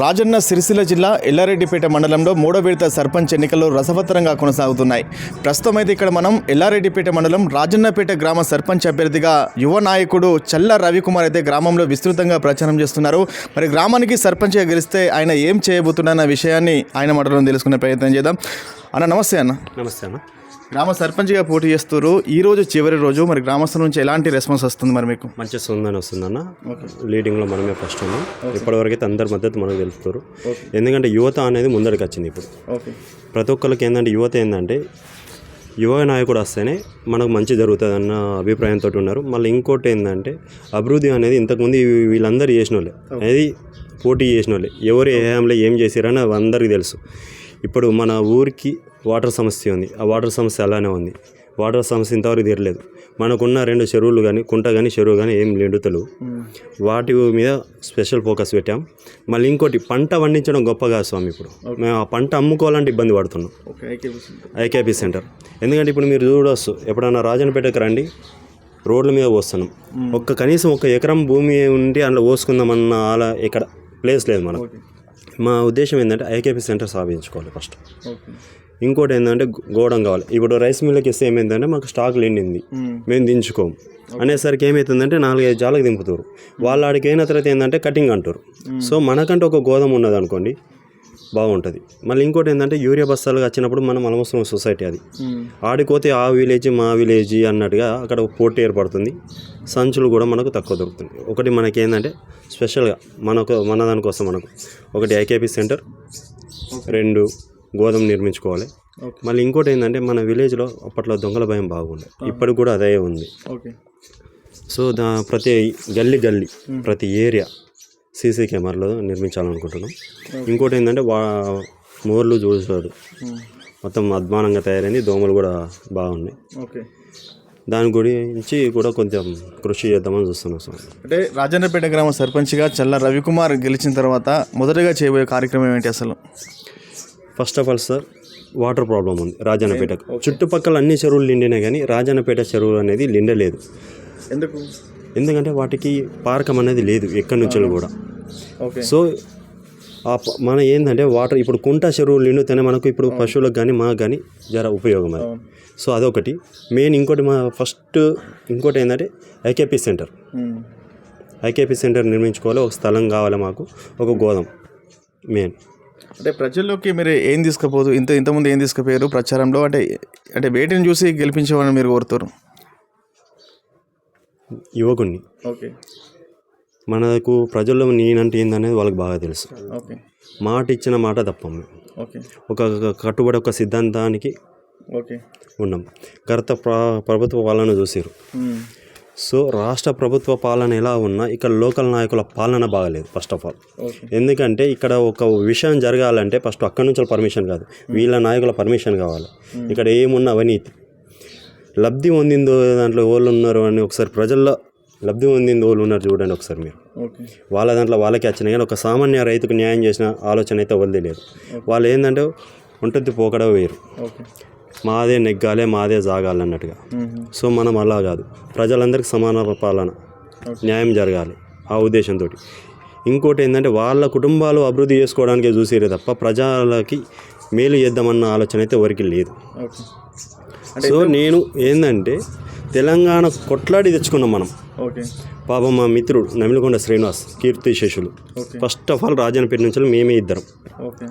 రాజన్న సిరిసిల్ల జిల్లా ఎల్లారెడ్డిపేట మండలంలో మూడో విడత సర్పంచ్ ఎన్నికలు రసవత్తరంగా కొనసాగుతున్నాయి. ప్రస్తుతం అయితే ఇక్కడ మనం ఎల్లారెడ్డిపేట మండలం రాజన్నపేట గ్రామ సర్పంచ్ అభ్యర్థిగా యువ నాయకుడు చల్ల రవికుమార్ అయితే గ్రామంలో విస్తృతంగా ప్రచారం చేస్తున్నారు. మరి గ్రామానికి సర్పంచ్గా గెలిస్తే ఆయన ఏం చేయబోతున్నారన్న విషయాన్ని ఆయన మాటలను తెలుసుకునే ప్రయత్నం చేద్దాం. అన్న నమస్తే అన్న. నమస్తే అన్న. గ్రామ సర్పంచ్గా పోటీ చేస్తారు ఈ రోజు చివరి రోజు. మరి గ్రామస్తుల నుంచి ఎలాంటి రెస్పాన్స్ వస్తుంది మరి మీకు? మంచి ఉందని వస్తుందన్న. లీడింగ్లో మనమే ఫస్ట్ ఉన్నాం ఇప్పటివరకు అయితే అందరి మద్దతు మనకు తెలుపుతారు ఎందుకంటే యువత అనేది ముందరికి వచ్చింది ఇప్పుడు. ప్రతి ఒక్కరికి ఏంటంటే యువత ఏంటంటే యువ నాయకుడు వస్తేనే మనకు మంచి జరుగుతుంది అన్న అభిప్రాయంతో ఉన్నారు. మళ్ళీ ఇంకోటి ఏంటంటే అభివృద్ధి అనేది ఇంతకుముందు వీళ్ళందరూ చేసిన వాళ్ళే అనేది పోటీ చేసిన వాళ్ళే ఎవరు ఏ హయాంలో ఏం చేశారని అది అందరికీ తెలుసు. ఇప్పుడు మన ఊరికి వాటర్ సమస్య ఉంది. ఆ వాటర్ సమస్య అలానే ఉంది. వాటర్ సమస్య ఇంతవరకు తీరలేదు. మనకున్న రెండు చెరువులు కానీ కుంట కానీ చెరువు కానీ ఏం నిండుతలేవు వాటి మీద స్పెషల్ ఫోకస్ పెట్టాం. మళ్ళీ ఇంకోటి పంట పండించడం గొప్ప కాదు స్వామి ఇప్పుడు. మేము ఆ పంట అమ్ముకోవాలంటే ఇబ్బంది పడుతున్నాం. IKP centre. ఎందుకంటే ఇప్పుడు మీరు చూడవచ్చు ఎప్పుడన్నా రాజనపేటకు రండి రోడ్ల మీద పోస్తున్నాం. ఒక్క కనీసం ఒక ఎకరం భూమి ఉండి అందులో పోసుకుందామన్న అలా ఇక్కడ ప్లేస్ లేదు మనకు. మా ఉద్దేశం ఏంటంటే ఐకేపీ సెంటర్ స్థాపించుకోవాలి ఫస్ట్. ఇంకోటి ఏంటంటే గోడం కావాలి. ఇప్పుడు రైస్ మిల్లుకి ఇస్తే ఏమైందంటే మాకు స్టాక్ నిండింది మేము. దించుకోము అనేసరికి ఏమవుతుందంటే నాలుగైదు జాలకు దింపుతారు. వాళ్ళ ఆడికి అయిన తర్వాత ఏంటంటే కటింగ్ అంటారు. సో మనకంటే ఒక గోధుమ ఉన్నది అనుకోండి బాగుంటుంది. మళ్ళీ ఇంకోటి ఏంటంటే యూరియా బస్తాలు వచ్చినప్పుడు మనం అనవసరం సొసైటీ అది. ఆడిపోతే ఆ విలేజ్ మా విలేజ్ అన్నట్టుగా అక్కడ పోటీ ఏర్పడుతుంది. సంచులు కూడా మనకు తక్కువ దొరుకుతుంది ఒకటి మనకి ఏంటంటే స్పెషల్గా మనకు మన దానికోసం మనకు ఒకటి ఐకేపీ సెంటర్ రెండు గోధుమ నిర్మించుకోవాలి. మళ్ళీ ఇంకోటి ఏంటంటే మన విలేజ్లో అప్పట్లో దొంగల భయం బాగుండే. ఇప్పటికి కూడా అదే ఉంది. సో దా ప్రతి గల్లీ గల్లీ ప్రతి ఏరియా సీసీ కెమెరాలో నిర్మించాలనుకుంటున్నాం. ఇంకోటి ఏంటంటే వా మోర్లు చూసాడు. మొత్తం అద్మానంగా తయారైంది. దోమలు కూడా బాగున్నాయి. ఓకే. దాని గురించి కూడా కొంచెం కృషి చేద్దామని చూస్తున్నాం సార్. అంటే రాజన్నపేట గ్రామ సర్పంచ్గా చల్ల రవికుమార్ గెలిచిన తర్వాత మొదటగా చేయబోయే కార్యక్రమం ఏంటి అసలు? First of all sir water problem ఉంది రాజన్నపేటకు చుట్టుపక్కల అన్ని చెరువులు నిండినాయి కానీ రాజన్నపేట చెరువు అనేది నిండలేదు. ఎందుకు? ఎందుకంటే వాటికి పారకం అనేది లేదు ఎక్కడి నుంచి కూడా. సో మన ఏంటంటే వాటర్ ఇప్పుడు కుంట చెరువులు నిండుతేనే మనకు ఇప్పుడు పశువులకు కానీ మాకు కానీ జర ఉపయోగం అది. సో అదొకటి. మెయిన్ ఇంకోటి మా ఫస్ట్ ఇంకోటి ఏంటంటే ఐకేపీ సెంటర్. ఐకేపీ సెంటర్ నిర్మించుకోవాలి ఒక స్థలం కావాలి మాకు ఒక గోదాం మెయిన్. అంటే ప్రజల్లోకి మీరు ఏం తీసుకుపోదు ఇంత ఇంతకుముందు ఏం తీసుకుపోయారు ప్రచారంలో? అంటే అంటే వేటిని చూసి గెలిపించేవాళ్ళని మీరు కోరుతారు? యువకుణ్ణి. ఓకే. మనకు ప్రజల్లో నేనంటే ఏందనేది వాళ్ళకి బాగా తెలుసు. ఓకే. మాట ఇచ్చిన మాట తప్పం. ఓకే. ఒక కట్టుబడి ఒక సిద్ధాంతానికి ఓకే. ఉన్నాం. గత ప్ర ప్రభుత్వ పాలన చూసారు సో రాష్ట్ర ప్రభుత్వ పాలన ఎలా ఉన్నా ఇక్కడ లోకల్ నాయకుల పాలన బాగలేదు ఫస్ట్ ఆఫ్ ఆల్ ఎందుకంటే ఇక్కడ ఒక విషయం జరగాలంటే ఫస్ట్ అక్కడి నుంచి పర్మిషన్ కాదు. వీళ్ళ నాయకుల పర్మిషన్ కావాలి. ఇక్కడ ఏమున్న అవినీతి. లబ్ధి పొందిందో దాంట్లో వాళ్ళు ఉన్నారు అని ఒకసారి ప్రజల్లో లబ్ధి పొందిందో వాళ్ళు ఉన్నారు చూడండి ఒకసారి మీరు. వాళ్ళ దాంట్లో వాళ్ళకి వచ్చినాయి. కానీ ఒక సామాన్య రైతుకు న్యాయం చేసిన ఆలోచన అయితే వదిలే లేదు. వాళ్ళు ఏంటంటే ఉంటుంది పోకడ వేరు. మాదే నెగ్గాలే మాదే జాగాలి అన్నట్టుగా. సో మనం అలా కాదు. ప్రజలందరికీ సమాన పాలన న్యాయం జరగాలి ఆ ఉద్దేశంతో ఇంకోటి ఏంటంటే వాళ్ళ కుటుంబాలు అభివృద్ధి చేసుకోవడానికే చూసేరే తప్ప ప్రజలకి మేలు చేద్దామన్న ఆలోచన అయితే ఎవరికి లేదు. సో నేను ఏంటంటే తెలంగాణ కొట్లాడి తెచ్చుకున్నాం మనం. ఓకే. పాపం మా మిత్రుడు Namilakonda Srinivas Keerthi Seshulu. First of all Rajannapeta నుంచి మేమే ఇద్దరం.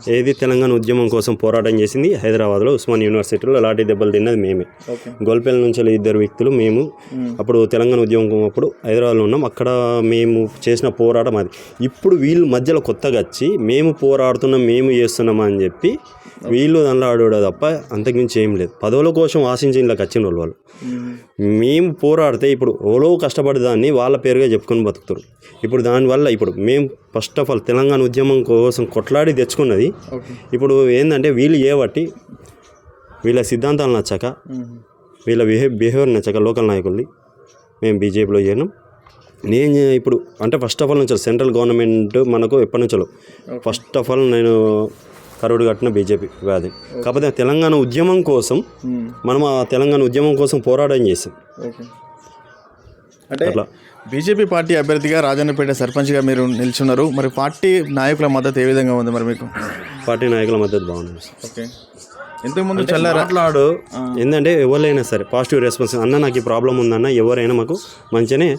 ఏది తెలంగాణ ఉద్యమం కోసం పోరాటం చేసింది హైదరాబాద్లో ఉస్మాన్ యూనివర్సిటీలో లాఠీ దెబ్బలు తిన్నది మేమే. ఓకే. గోల్పేల నుంచి ఇద్దరు వ్యక్తులు మేము. అప్పుడు తెలంగాణ ఉద్యమం అప్పుడు హైదరాబాద్లో ఉన్నాం. అక్కడ మేము చేసిన పోరాటం అది. ఇప్పుడు వీళ్ళు మధ్యలో కొత్తగా వచ్చి మేము పోరాడుతున్నాం మేము చేస్తున్నాం అని చెప్పి వీళ్ళు దానిలో ఆడాడు తప్ప అంతకుమించి ఏం లేదు. పదవుల కోసం ఆశించి ఇళ్ళకి వచ్చిన వాళ్ళు. వాళ్ళు మేము పోరాడితే ఇప్పుడు ఓలో కష్టపడి దాన్ని వాళ్ళ పేరుగా చెప్పుకొని బతుకుతారు. ఇప్పుడు దానివల్ల ఇప్పుడు మేము ఫస్ట్ ఆఫ్ ఆల్ తెలంగాణ ఉద్యమం కోసం కొట్లాడి తెచ్చుకున్నది. ఇప్పుడు ఏంటంటే వీళ్ళు ఏవట్టి వీళ్ళ సిద్ధాంతాలు నచ్చక వీళ్ళ బిహే బిహేవియర్ నచ్చక లోకల్ నాయకుల్ని మేము బీజేపీలో చేరినాం. నేను ఇప్పుడు అంటే ఫస్ట్ ఆఫ్ ఆల్ నుంచి సెంట్రల్ గవర్నమెంట్ మనకు ఎప్పటి నుంచో ఫస్ట్ ఆఫ్ ఆల్ నేను కరుడు కట్టిన బీజేపీ వ్యాధి. కాకపోతే తెలంగాణ ఉద్యమం కోసం మనం ఆ తెలంగాణ ఉద్యమం కోసం పోరాటం చేసాం అంటే అట్లా. బీజేపీ పార్టీ అభ్యర్థిగా రాజన్నపేట సర్పంచ్గా మీరు నిల్చున్నారు. మరి పార్టీ నాయకుల మద్దతు ఏ విధంగా ఉంది మరి మీకు? పార్టీ నాయకుల మద్దతు బాగుంది. ఓకే ఇంతకుముందు చల్లారా? మాట్లాడు. ఏంటంటే ఎవరైనా సరే పాజిటివ్ రెస్పాన్స్ అన్న నాకు ఈ ప్రాబ్లం ఉందన్న ఎవరైనా మాకు మంచిగానే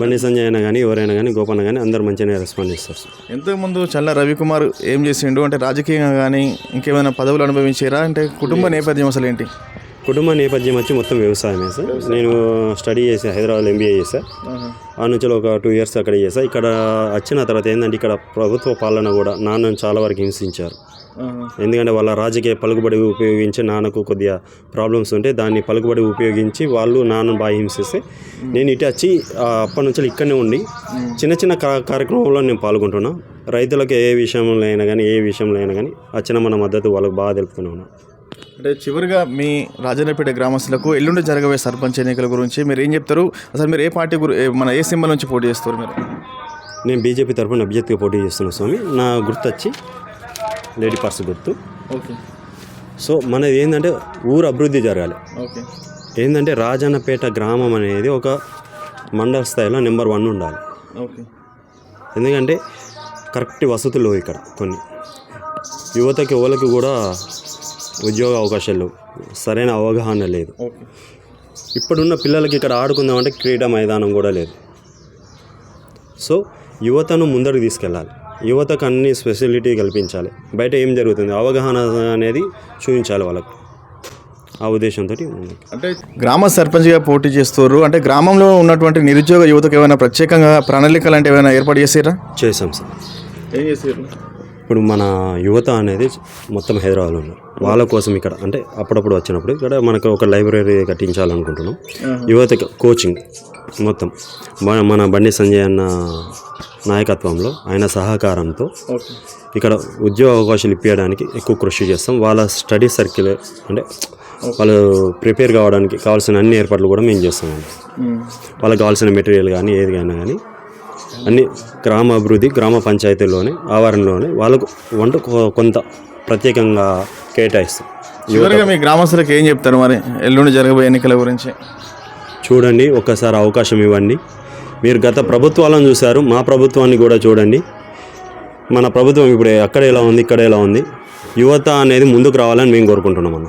బండి సంజయ్ అయినా కానీ ఎవరైనా కానీ గోపన్న కానీ అందరు మంచిగానే రెస్పాండ్ చేస్తారు సార్. ఇంతకుముందు చల్ల రవికుమార్ ఏం చేసిండు? అంటే రాజకీయంగా కానీ ఇంకేమైనా పదవులు అనుభవించారా? అంటే కుటుంబ నేపథ్యం అసలు ఏంటి? కుటుంబ నేపథ్యం వచ్చి మొత్తం వ్యవసాయమే సార్. నేను స్టడీ చేసా హైదరాబాద్లో ఎంబీఏ చేసా ఆ నుంచి ఒక టూ ఇయర్స్ అక్కడ చేసా ఇక్కడ వచ్చిన తర్వాత ఏంటంటే ఇక్కడ ప్రభుత్వ పాలన కూడా నాన్నను చాలా వరకు హింసించారు. ఎందుకంటే వాళ్ళ రాజకీయ పలుకుబడి ఉపయోగించి నాన్నకు కొద్దిగా ప్రాబ్లమ్స్ ఉంటే దాన్ని పలుకుబడి ఉపయోగించి వాళ్ళు నాన్నను బాగా హింసిస్తే నేను ఇటు వచ్చి అప్పటి నుంచి ఇక్కడనే ఉండి చిన్న చిన్న కార్యక్రమంలో నేను పాల్గొంటున్నా. రైతులకు ఏ విషయంలో అయినా కానీ ఏ విషయంలో అయినా కానీ వచ్చిన మన మద్దతు వాళ్ళకి బాగా తెలుపుతూనే ఉన్నా అంటే చివరిగా మీ రాజన్నపేట గ్రామస్తులకు ఎల్లుండి జరగబోయే సర్పంచ్ ఎన్నికల గురించి మీరు ఏం చెప్తారు? అసలు మీరు ఏ పార్టీ మన ఏ సింబల్ నుంచి పోటీ చేస్తారు మీరు? నేను బీజేపీ తరఫున అభ్యర్థిగా పోటీ చేస్తున్నా స్వామి. నా గుర్తు వచ్చి లేడీ పర్స్ గుర్తు. ఓకే. సో మనది ఏంటంటే ఊరు అభివృద్ధి జరగాలి. ఓకే. ఏంటంటే రాజన్నపేట గ్రామం అనేది ఒక మండల స్థాయిలో నెంబర్ వన్ ఉండాలి. ఓకే. ఎందుకంటే కరెక్ట్ వసతులు ఇక్కడ కొన్ని. యువతకి ఎవరికి కూడా ఉద్యోగ అవకాశాలు సరైన అవగాహన లేదు. ఇప్పుడున్న పిల్లలకి ఇక్కడ ఆడుకుందామంటే క్రీడా మైదానం కూడా లేదు. సో యువతను ముందరకు తీసుకెళ్ళాలి. యువతకు అన్ని స్పెషాలిటీ కల్పించాలి. బయట ఏం జరుగుతుంది? అవగాహన అనేది చూపించాలి వాళ్ళకు. ఆ ఉద్దేశంతో ఉంది. అంటే గ్రామ సర్పంచ్గా పోటీ చేస్తారు అంటే గ్రామంలో ఉన్నటువంటి నిరుద్యోగ యువతకు ఏమైనా ప్రత్యేకంగా ప్రణాళికలు అంటే ఏమైనా ఏర్పాటు చేసారా చేసాం సార్. ఏం చేసారు ఇప్పుడు మన యువత అనేది మొత్తం హైదరాబాద్లో ఉన్నారు. వాళ్ళ కోసం ఇక్కడ అంటే అప్పుడప్పుడు వచ్చినప్పుడు ఇక్కడ మనకు ఒక లైబ్రరీ కట్టించాలనుకుంటున్నాం. యువతకి కోచింగ్ మొత్తం. మన- మన బండి సంజయ్ అన్న నాయకత్వంలో ఆయన సహకారంతో ఇక్కడ ఉద్యోగ అవకాశాలు ఇప్పించడానికి ఎక్కువ కృషి చేస్తాం. వాళ్ళ స్టడీ సర్కిల్ అంటే వాళ్ళు ప్రిపేర్ కావడానికి కావాల్సిన అన్ని ఏర్పాట్లు కూడా మేము చేస్తామండి వాళ్ళకి కావాల్సిన మెటీరియల్ కానీ ఏది కానీ కానీ అన్ని గ్రామ అభివృద్ధి గ్రామ పంచాయతీలోనే ఆవరణలోనే వాళ్ళకు వంట కొంత ప్రత్యేకంగా కేటాయిస్తాం. చివరిగా మీ గ్రామస్తులకు ఏం చెప్తారు మరి? ఎల్లుండి జరగబోయే ఎన్నికల గురించి. చూడండి ఒక్కసారి అవకాశం ఇవ్వండి. మీరు గత ప్రభుత్వాలను చూశారు మా ప్రభుత్వాన్ని కూడా చూడండి. మన ప్రభుత్వం ఇప్పుడు అక్కడ ఎలా ఉంది ఇక్కడ ఎలా ఉంది యువత అనేది ముందుకు రావాలని మేము కోరుకుంటున్నాం అన్న.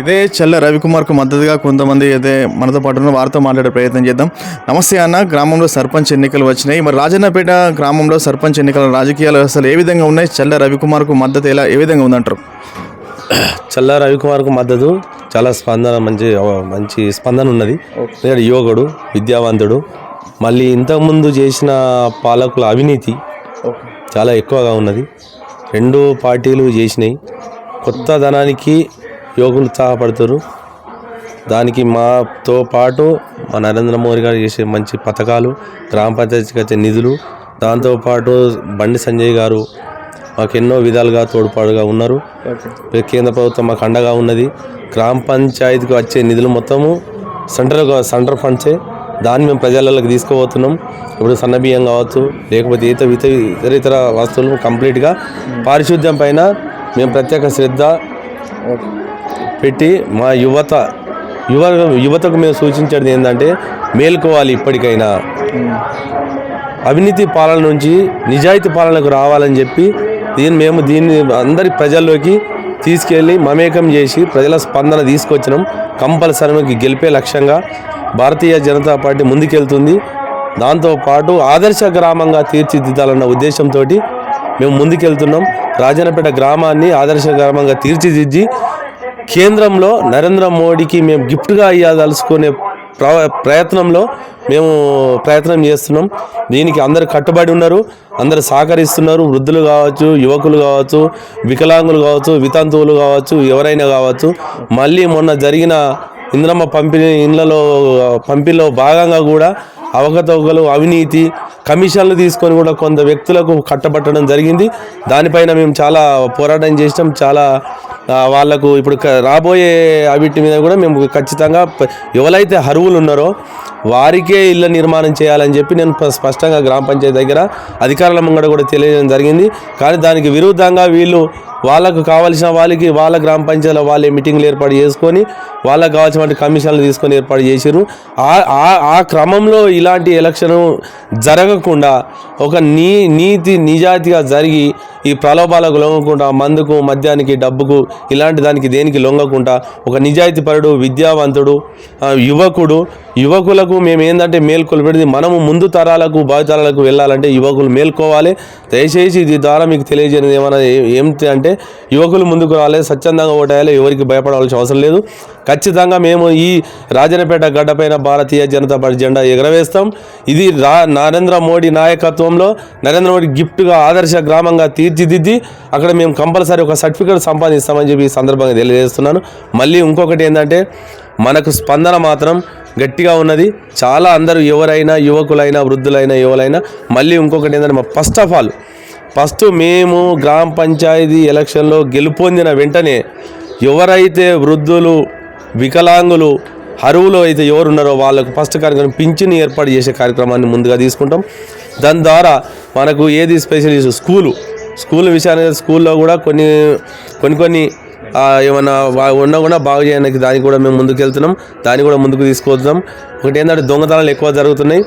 ఇదే చెల్ల రవికుమార్కు మద్దతుగా కొంతమంది అయితే మనతో పాటు ఉన్న వారితో మాట్లాడే ప్రయత్నం చేద్దాం. నమస్తే అన్న గ్రామంలో సర్పంచ్ ఎన్నికలు వచ్చినాయి. మరి రాజన్నపేట గ్రామంలో సర్పంచ్ ఎన్నికల రాజకీయాలు అసలు ఏ విధంగా ఉన్నాయి? చెల్ల రవికుమార్కు మద్దతు ఎలా ఏ విధంగా ఉందంటారు? చల్లా రవికుమార్కు మద్దతు చాలా స్పందన మంచి మంచి స్పందన ఉన్నది. యువకుడు విద్యావంతుడు మళ్ళీ ఇంతకుముందు చేసిన పాలకుల అవినీతి చాలా ఎక్కువగా ఉన్నది. రెండు పార్టీలు చేసినాయి. కొత్త ధనానికి యువకులు ఉత్సాహపడుతారు దానికి మాతో పాటు మా నరేంద్ర మోదీ గారు చేసే మంచి పథకాలు గ్రామ పంచాయతీకి వచ్చే నిధులు దాంతోపాటు బండి సంజయ్ గారు మాకు ఎన్నో విధాలుగా తోడ్పాటుగా ఉన్నారు. కేంద్ర ప్రభుత్వం మాకు అండగా ఉన్నది. గ్రామ పంచాయతీకి వచ్చే నిధులు మొత్తము సెంట్రల్ సెంట్రల్ ఫండ్సే. దాన్ని మేము ప్రజలలోకి తీసుకుపోతున్నాం. ఇప్పుడు సన్న బియ్యం కావచ్చు లేకపోతే ఇతర ఇతర ఇతర ఇతర వస్తువులు కంప్లీట్గా పారిశుద్ధ్యం పైన మేము ప్రత్యేక శ్రద్ధ పెట్టి మా యువత యువ యువతకు మేము సూచించేది ఏంటంటే మేల్కోవాలి ఇప్పటికైనా. అవినీతి పాలన నుంచి నిజాయితీ పాలనకు రావాలని చెప్పి దీన్ని మేము దీన్ని అందరి ప్రజల్లోకి తీసుకెళ్ళి మమేకం చేసి ప్రజల స్పందన తీసుకొచ్చినాం. కంపల్సరీ గెలిపే లక్ష్యంగా భారతీయ జనతా పార్టీ ముందుకెళ్తుంది. దాంతోపాటు ఆదర్శ గ్రామంగా తీర్చిదిద్దాలన్న ఉద్దేశంతో మేము ముందుకెళ్తున్నాం. రాజన్నపేట గ్రామాన్ని ఆదర్శ గ్రామంగా తీర్చిదిద్ది కేంద్రంలో నరేంద్ర మోడీకి మేము గిఫ్ట్గా ఇవ్వదలుచుకునే ప్రయత్నంలో మేము ప్రయత్నం చేస్తున్నాం. దీనికి అందరు కట్టుబడి ఉన్నారు. అందరు సహకరిస్తున్నారు. వృద్ధులు కావచ్చు యువకులు కావచ్చు వికలాంగులు కావచ్చు వితంతువులు కావచ్చు ఎవరైనా కావచ్చు. మళ్ళీ మొన్న జరిగిన ఇంద్రమ్మ పంపిణీ ఇండ్లలో పంపిణీలో భాగంగా కూడా అవకతవకలు అవినీతి కమిషన్లు తీసుకొని కూడా కొంత వ్యక్తులకు కట్టబట్టడం జరిగింది. దానిపైన మేము చాలా పోరాటం చేసినాం. చాలా వాళ్ళకు వాళ్ళకు ఇప్పుడు రాబోయే అవిటి మీద కూడా మేము ఖచ్చితంగా ఎవరైతే అరువులు ఉన్నారో వారికే ఇళ్ళ నిర్మాణం చేయాలని చెప్పి నేను స్పష్టంగా గ్రామ పంచాయతీ దగ్గర అధికారుల ముంగడ కూడా తెలియజేయడం జరిగింది. కానీ దానికి విరుద్ధంగా వీళ్ళు వాళ్ళకు కావాల్సిన వాళ్ళకి వాళ్ళ గ్రామ పంచాయతీలో వాళ్ళే మీటింగ్లు ఏర్పాటు చేసుకొని వాళ్ళకు కావాల్సినటువంటి కమిషన్లు తీసుకొని ఏర్పాటు చేశారు ఆ ఆ- క్రమంలో ఇలాంటి ఎలక్షన్ జరగకుండా ఒక నీ నీతి నిజాయితీగా జరిగి ఈ ప్రలోభాలకు లొంగకుండా మందుకు మద్యానికి డబ్బుకు ఇలాంటి దానికి దేనికి లొంగకుండా ఒక నిజాయితీ పరుడు విద్యావంతుడు యువకుడు యువకులకు మేము ఏంటంటే మేల్కొల్పెడిది మనము ముందు తరాలకు భావితరాలకు వెళ్ళాలంటే యువకులు మేల్కోవాలి. దయచేసి ఇది ద్వారా మీకు తెలియజేయనిది ఏమైనా ఏమిటి అంటే యువకులు ముందుకు రాలేదు స్వచ్ఛందంగా ఓటేయాలి ఎవరికి భయపడవలసిన అవసరం లేదు. ఖచ్చితంగా మేము ఈ రాజనపేట గడ్డపైన భారతీయ జనతా పార్టీ జెండా ఎగరవేస్తాం. ఇది రా నరేంద్ర మోడీ నాయకత్వంలో నరేంద్ర మోడీ గిఫ్ట్గా ఆదర్శ గ్రామంగా తీర్చిదిద్ది అక్కడ మేము కంపల్సరీ ఒక సర్టిఫికేట్ సంపాదిస్తామని చెప్పి ఈ సందర్భంగా తెలియజేస్తున్నాను. మళ్ళీ ఇంకొకటి ఏంటంటే మనకు స్పందన మాత్రం గట్టిగా ఉన్నది. చాలా అందరూ ఎవరైనా యువకులైనా వృద్ధులైనా యువలైనా మళ్ళీ ఇంకొకటి ఏంటంటే ఫస్ట్ ఆఫ్ ఆల్ ఫస్ట్ మేము గ్రామ పంచాయతీ ఎలక్షన్లో గెలుపొందిన వెంటనే ఎవరైతే వృద్ధులు వికలాంగులు అరువులు అయితే ఎవరు ఉన్నారో వాళ్ళకు ఫస్ట్ కార్యక్రమం పింఛను ఏర్పాటు చేసే కార్యక్రమాన్ని ముందుగా తీసుకుంటాం. దాని ద్వారా మనకు ఏది స్పెషలిస్ట్ స్కూలు. స్కూల్ విషయానికి స్కూల్లో కూడా కొన్ని కొన్ని కొన్ని ఏమన్నా ఉన్నా కూడా బాగు చేయడానికి దానికి కూడా మేము ముందుకు వెళ్తున్నాం దాన్ని కూడా ముందుకు తీసుకొద్దాం. ఒకటి ఏంటంటే దొంగతనాలు ఎక్కువ జరుగుతున్నాయి.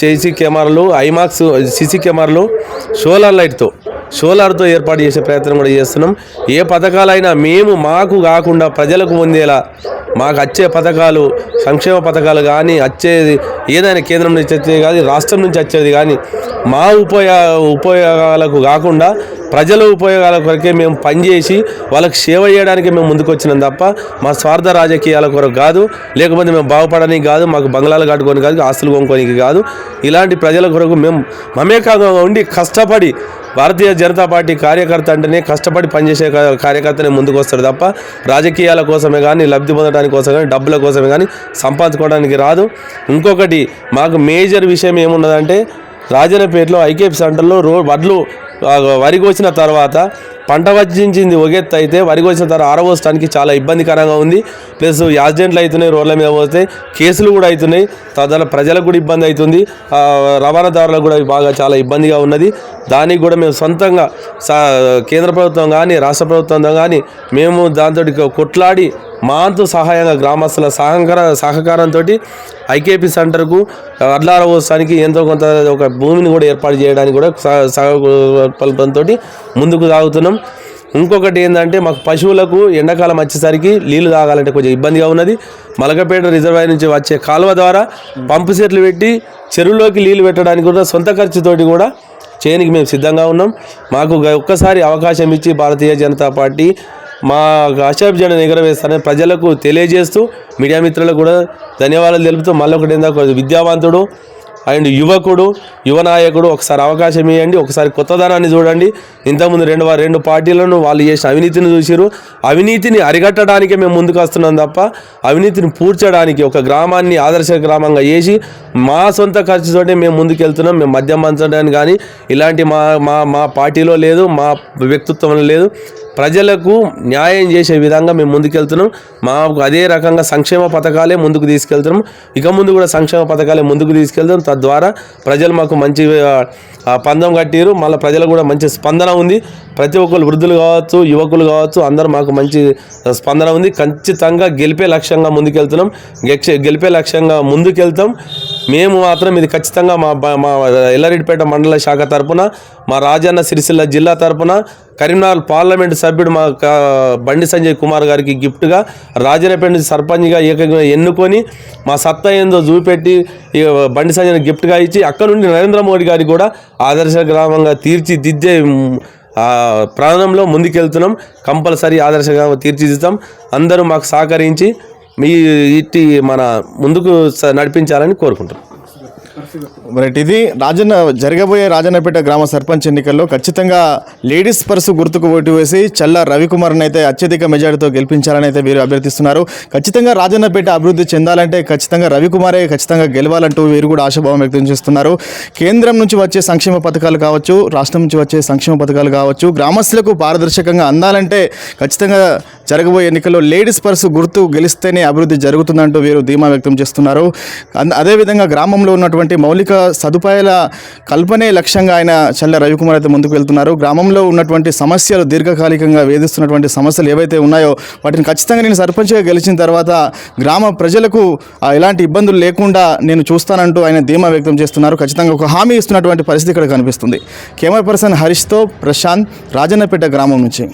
సీసీ కెమెరాలు ఐమాక్స్ సీసీ కెమెరాలు సోలార్ లైట్తో సోలార్తో ఏర్పాటు చేసే ప్రయత్నం కూడా చేస్తున్నాం. ఏ పథకాలైనా మేము మాకు కాకుండా ప్రజలకు పొందేలా మాకు వచ్చే పథకాలు సంక్షేమ పథకాలు కానీ వచ్చేది ఏదైనా కేంద్రం నుంచి వచ్చేది కానీ రాష్ట్రం నుంచి వచ్చేది కానీ మా ఉపయోగ ఉపయోగాలకు కాకుండా ప్రజల ఉపయోగాల కొరకే మేము పనిచేసి వాళ్ళకి సేవ చేయడానికి మేము ముందుకు వచ్చినాం తప్ప మా స్వార్థ రాజకీయాల కొరకు కాదు. లేకపోతే మేము బాగుపడడానికి కాదు మాకు బంగ్లాలు కట్టుకొని కాదు ఆస్తులు కొనుక్కోనికి కాదు. ఇలాంటి ప్రజల కొరకు మేము మమేకంగా ఉండి కష్టపడి భారతీయ జనతా పార్టీ కార్యకర్త అంటేనే కష్టపడి పనిచేసే కార్యకర్తనే ముందుకు వస్తారు తప్ప రాజకీయాల కోసమే కానీ లబ్ధి పొందడానికి కోసం కానీ డబ్బుల కోసమే కానీ సంపాదించుకోవడానికి రాదు. ఇంకొకటి మాకు మేజర్ విషయం ఏమున్నదంటే రాజనపేటలో ఐకేఎఫ్ సెంటర్లో రో వడ్లు వరి కోసిన తర్వాత పంట వచ్చించింది ఒక అయితే వరి కోసిన తర్వాత ఆరబోసడానికి చాలా ఇబ్బందికరంగా ఉంది. ప్లస్ యాక్సిడెంట్లు అవుతున్నాయి రోడ్ల మీద పోతే కేసులు కూడా అవుతున్నాయి. తద్వారా ప్రజలకు కూడా ఇబ్బంది అవుతుంది. రవాణా రవాణాదారులకు కూడా బాగా చాలా ఇబ్బందిగా ఉన్నది. దానికి కూడా మేము సొంతంగా సా కేంద్ర ప్రభుత్వం కానీ రాష్ట్ర ప్రభుత్వం కానీ మేము దాంతో కొట్లాడి మాంతు సహాయంగా గ్రామస్తుల సహకార సహకారంతో ఐకేపీ సెంటర్కు అడ్లార ఎంతో కొంత ఒక భూమిని కూడా ఏర్పాటు చేయడానికి కూడా సహకల్పంతో ముందుకు సాగుతున్నాం ఇంకొకటి ఏంటంటే మాకు పశువులకు ఎండాకాలం వచ్చేసరికి నీళ్ళు తాగాలంటే కొంచెం ఇబ్బందిగా ఉన్నది. మలకపేట రిజర్వాయర్ నుంచి వచ్చే కాలువ ద్వారా పంపు సెట్లు పెట్టి చెరువులోకి నీళ్ళు పెట్టడానికి కూడా సొంత ఖర్చుతోటి కూడా చేయనికి మేము సిద్ధంగా ఉన్నాం. మాకు ఒక్కసారి అవకాశం ఇచ్చి భారతీయ జనతా పార్టీ మా అషాబ్ జెండా ఎగరవేస్తానని ప్రజలకు తెలియజేస్తూ మీడియా మిత్రులకు కూడా ధన్యవాదాలు తెలుపుతూ మళ్ళీ ఒకటి ఏంటంటే విద్యావంతుడు అండ్ యువకుడు యువ నాయకుడు ఒకసారి అవకాశం ఇవ్వండి ఒకసారి కొత్తదనాన్ని చూడండి. ఇంతకుముందు రెండు రెండు పార్టీలను వాళ్ళు చేసిన అవినీతిని చూసిరు అవినీతిని అరికట్టడానికే మేము ముందుకు వస్తున్నాం తప్ప అవినీతిని పూడ్చడానికి ఒక గ్రామాన్ని ఆదర్శ గ్రామంగా చేసి మా సొంత ఖర్చుతోటే మేము ముందుకు వెళ్తున్నాం మేము మద్యం పంచడానికి కానీ ఇలాంటి మా మా మా పార్టీలో లేదు మా వ్యక్తిత్వంలో లేదు. ప్రజలకు న్యాయం చేసే విధంగా మేము ముందుకెళ్తున్నాం. మాకు అదే రకంగా సంక్షేమ పథకాలే ముందుకు తీసుకెళ్తున్నాం. ఇక ముందు కూడా సంక్షేమ పథకాలే ముందుకు తీసుకెళ్తాం తద్వారా ప్రజలు మాకు మంచి పందం కట్టిరు మళ్ళీ ప్రజలకు కూడా మంచి స్పందన ఉంది. ప్రతి ఒక్కరు వృద్ధులు కావచ్చు యువకులు కావచ్చు అందరూ మాకు మంచి స్పందన ఉంది. ఖచ్చితంగా గెలిపే లక్ష్యంగా ముందుకెళ్తున్నాం. గెలిచే- గెలిపే లక్ష్యంగా ముందుకెళ్తాం. మేము మాత్రం ఇది ఖచ్చితంగా మా మా ఎల్లారెడ్డిపేట మండల శాఖ తరపున మా రాజన్న సిరిసిల్ల జిల్లా తరపున కరీంనగర్ పార్లమెంట్ సభ్యుడు మా బండి సంజయ్ కుమార్ గారికి గిఫ్ట్గా రాజన్నపేట సర్పంచ్గా ఏకంగా ఎన్నుకొని మా సత్తా ఏందో చూపెట్టి బండి సంజయ్ గిఫ్ట్గా ఇచ్చి అక్కడ నుండి నరేంద్ర మోడీ గారికి కూడా ఆదర్శ గ్రామంగా తీర్చిదిద్దే ప్రాణంలో ముందుకెళ్తున్నాం. కంపల్సరీ ఆదర్శంగా తీర్చిదిద్దాం. అందరూ మాకు సహకరించి మీ ఇట్టి మన ముందుకు స- నడిపించాలని కోరుకుంటున్నాం. రైట్ ఇది రాజన్న జరగబోయే రాజన్నపేట గ్రామ సర్పంచ్ ఎన్నికల్లో ఖచ్చితంగా లేడీస్ పర్సు గుర్తుకు ఓటు వేసి చల్ల రవికుమార్ని అయితే అత్యధిక మెజారిటీతో గెలిపించాలని అయితే వీరు అభ్యర్థిస్తున్నారు. ఖచ్చితంగా రాజన్నపేట అభివృద్ధి చెందాలంటే ఖచ్చితంగా రవికుమారే ఖచ్చితంగా గెలవాలంటూ వీరు కూడా ఆశాభావం వ్యక్తం చేస్తున్నారు. కేంద్రం నుంచి వచ్చే సంక్షేమ పథకాలు కావచ్చు రాష్ట్రం నుంచి వచ్చే సంక్షేమ పథకాలు కావచ్చు గ్రామస్తులకు పారదర్శకంగా అందాలంటే ఖచ్చితంగా జరగబోయే ఎన్నికల్లో లేడీస్ పర్సు గుర్తు గెలిస్తేనే అభివృద్ధి జరుగుతుందంటూ వీరు ధీమా వ్యక్తం చేస్తున్నారు. అదేవిధంగా గ్రామంలో ఉన్నటువంటి మౌలిక సదుపాయాల కల్పనే లక్ష్యంగా ఆయన చల్ల రవికుమార్ అయితే ముందుకు వెళ్తున్నారు. గ్రామంలో ఉన్నటువంటి సమస్యలు దీర్ఘకాలికంగా వేధిస్తున్నటువంటి సమస్యలు ఏవైతే ఉన్నాయో వాటిని ఖచ్చితంగా నేను సర్పంచ్గా గెలిచిన తర్వాత గ్రామ ప్రజలకు ఆ, ఎలాంటి ఇబ్బందులు లేకుండా నేను చూస్తానంటూ ఆయన ధీమా వ్యక్తం చేస్తున్నారు. ఖచ్చితంగా ఒక హామీ ఇస్తున్నటువంటి పరిస్థితి ఇక్కడ కనిపిస్తుంది. కెమెరా పర్సన్ హరీష్తో ప్రశాంత్ రాజన్నపేట గ్రామం నుంచి.